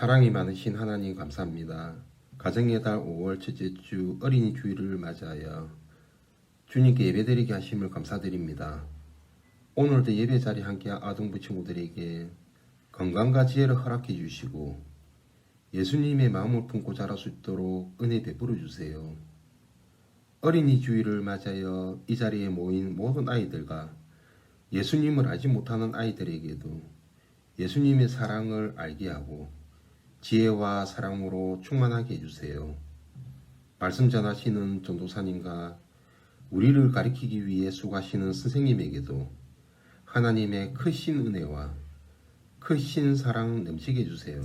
사랑이 많으신 하나님 감사합니다. 가정의 달 5월 첫째 주 어린이 주일을 맞이하여 주님께 예배드리게 하심을 감사드립니다. 오늘도 예배 자리 함께한 아동부 친구들에게 건강과 지혜를 허락해 주시고 예수님의 마음을 품고 자랄 수 있도록 은혜 베풀어 주세요. 어린이 주일을 맞이하여 이 자리에 모인 모든 아이들과 예수님을 알지 못하는 아이들에게도 예수님의 사랑을 알게 하고 지혜와 사랑으로 충만하게 해주세요. 말씀 전하시는 전도사님과 우리를 가리키기 위해 수고하시는 선생님에게도 하나님의 크신 은혜와 크신 사랑 넘치게 해주세요.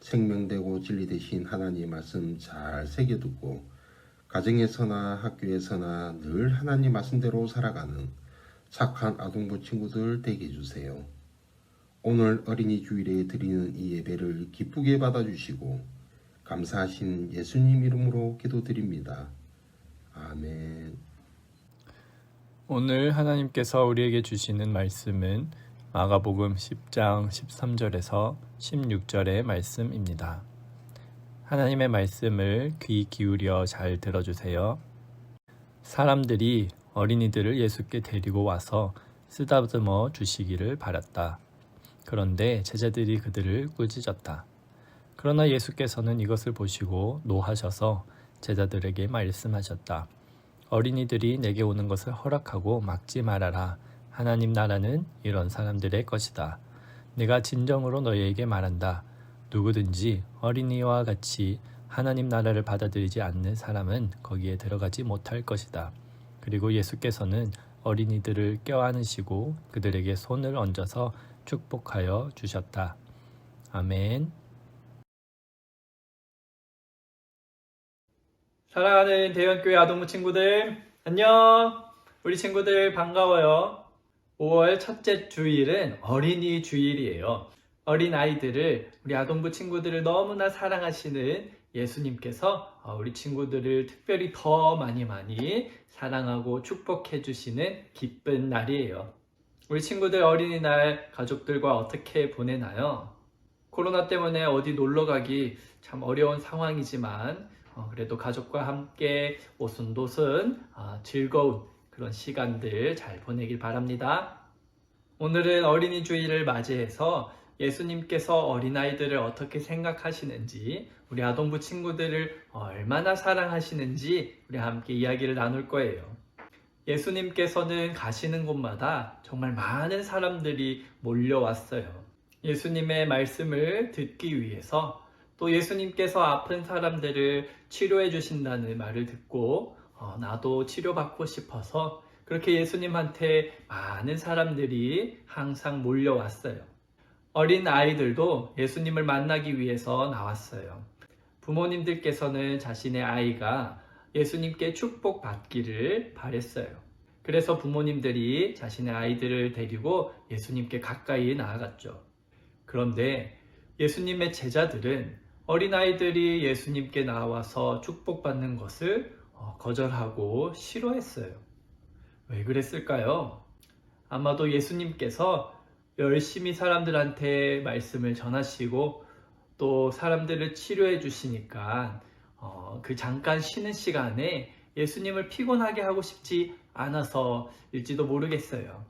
생명되고 진리 되신 하나님 말씀 잘 새겨듣고 가정에서나 학교에서나 늘 하나님 말씀대로 살아가는 착한 아동부 친구들 되게 해주세요. 오늘 어린이 주일에 드리는 이 예배를 기쁘게 받아주시고 감사하신 예수님 이름으로 기도드립니다. 아멘. 오늘 하나님께서 우리에게 주시는 말씀은 마가복음 10장 13절에서 16절의 말씀입니다. 하나님의 말씀을 귀 기울여 잘 들어주세요. 사람들이 어린이들을 예수께 데리고 와서 쓰다듬어 주시기를 바랐다. 그런데 제자들이 그들을 꾸짖었다. 그러나 예수께서는 이것을 보시고 노하셔서 제자들에게 말씀하셨다. 어린이들이 내게 오는 것을 허락하고 막지 말아라. 하나님 나라는 이런 사람들의 것이다. 내가 진정으로 너희에게 말한다. 누구든지 어린이와 같이 하나님 나라를 받아들이지 않는 사람은 거기에 들어가지 못할 것이다. 그리고 예수께서는 어린이들을 껴안으시고 그들에게 손을 얹어서 축복하여 주셨다. 아멘. 사랑하는 대연교회 아동부 친구들, 안녕! 우리 친구들 반가워요. 5월 첫째 주일은 어린이 주일이에요. 어린 아이들을, 우리 아동부 친구들을 너무나 사랑하시는 예수님께서 어, 우리 친구들을 특별히 더 많이 많이 사랑하고 축복해 주시는 기쁜 날이에요. 우리 친구들 어린이날 가족들과 어떻게 보내나요? 코로나 때문에 어디 놀러 가기 참 어려운 상황이지만 어, 그래도 가족과 함께 오순도순 아, 즐거운 그런 시간들 잘 보내길 바랍니다. 오늘은 어린이 주일을 맞이해서 예수님께서 어린아이들을 어떻게 생각하시는지, 우리 아동부 친구들을 얼마나 사랑하시는지 우리 함께 이야기를 나눌 거예요. 예수님께서는 가시는 곳마다 정말 많은 사람들이 몰려왔어요. 예수님의 말씀을 듣기 위해서 또 예수님께서 아픈 사람들을 치료해 주신다는 말을 듣고 어, 나도 치료받고 싶어서 그렇게 예수님한테 많은 사람들이 항상 몰려왔어요. 어린 아이들도 예수님을 만나기 위해서 나왔어요. 부모님들께서는 자신의 아이가 예수님께 축복받기를 바랬어요. 그래서 부모님들이 자신의 아이들을 데리고 예수님께 가까이 나아갔죠. 그런데 예수님의 제자들은 어린아이들이 예수님께 나와서 축복받는 것을 어, 거절하고 싫어했어요. 왜 그랬을까요? 아마도 예수님께서 열심히 사람들한테 말씀을 전하시고 또 사람들을 치료해 주시니까 어, 그 잠깐 쉬는 시간에 예수님을 피곤하게 하고 싶지 않아서일지도 모르겠어요.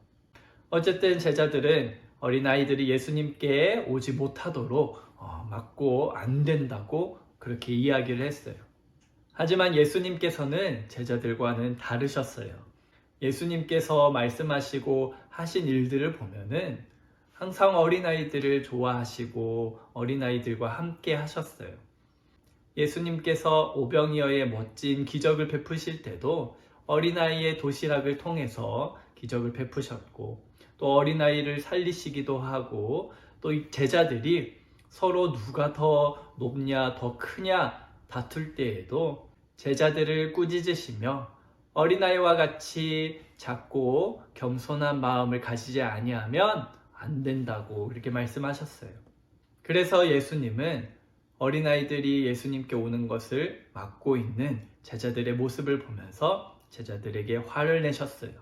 어쨌든 제자들은 어린아이들이 예수님께 오지 못하도록 어, 막고 안 된다고 그렇게 이야기를 했어요. 하지만 예수님께서는 제자들과는 다르셨어요. 예수님께서 말씀하시고 하신 일들을 보면은 항상 어린아이들을 좋아하시고 어린아이들과 함께 하셨어요. 예수님께서 오병이어의 멋진 기적을 베푸실 때도 어린아이의 도시락을 통해서 기적을 베푸셨고 또 어린아이를 살리시기도 하고 또 제자들이 서로 누가 더 높냐 더 크냐 다툴 때에도 제자들을 꾸짖으시며 어린아이와 같이 작고 겸손한 마음을 가지지 아니하면 안 된다고 이렇게 말씀하셨어요. 그래서 예수님은 어린아이들이 예수님께 오는 것을 막고 있는 제자들의 모습을 보면서 제자들에게 화를 내셨어요.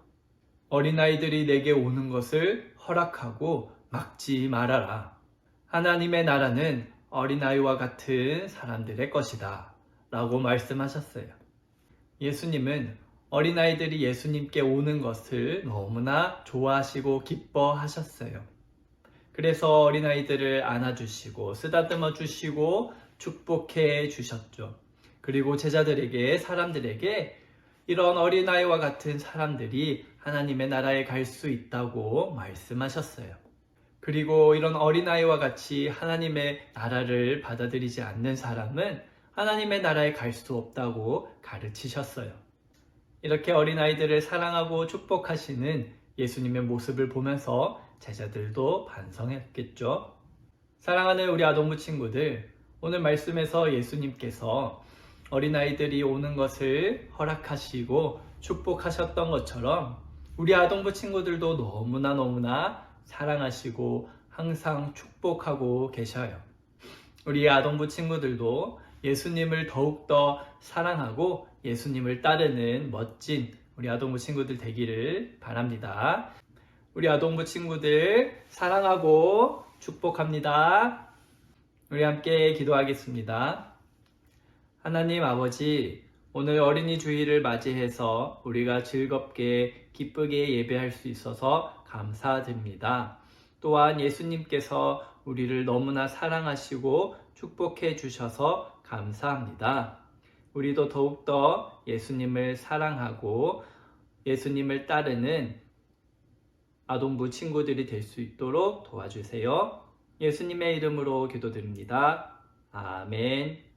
어린아이들이 내게 오는 것을 허락하고 막지 말아라. 하나님의 나라는 어린아이와 같은 사람들의 것이다. 라고 말씀하셨어요. 예수님은 어린아이들이 예수님께 오는 것을 너무나 좋아하시고 기뻐하셨어요. 그래서 어린아이들을 안아주시고 쓰다듬어 주시고 축복해 주셨죠. 그리고 제자들에게 사람들에게 이런 어린아이와 같은 사람들이 하나님의 나라에 갈 수 있다고 말씀하셨어요. 그리고 이런 어린아이와 같이 하나님의 나라를 받아들이지 않는 사람은 하나님의 나라에 갈 수 없다고 가르치셨어요. 이렇게 어린아이들을 사랑하고 축복하시는 예수님의 모습을 보면서 제자들도 반성했겠죠. 사랑하는 우리 아동부 친구들, 오늘 말씀에서 예수님께서 어린아이들이 오는 것을 허락하시고 축복하셨던 것처럼 우리 아동부 친구들도 너무나 너무나 사랑하시고 항상 축복하고 계셔요. 우리 아동부 친구들도 예수님을 더욱더 사랑하고 예수님을 따르는 멋진 우리 아동부 친구들 되기를 바랍니다. 우리 아동부 친구들 사랑하고 축복합니다. 우리 함께 기도하겠습니다. 하나님 아버지, 오늘 어린이 주일을 맞이해서 우리가 즐겁게 기쁘게 예배할 수 있어서 감사드립니다. 또한 예수님께서 우리를 너무나 사랑하시고 축복해 주셔서 감사합니다. 우리도 더욱더 예수님을 사랑하고 예수님을 따르는 아동부 친구들이 될 수 있도록 도와주세요. 예수님의 이름으로 기도드립니다. 아멘.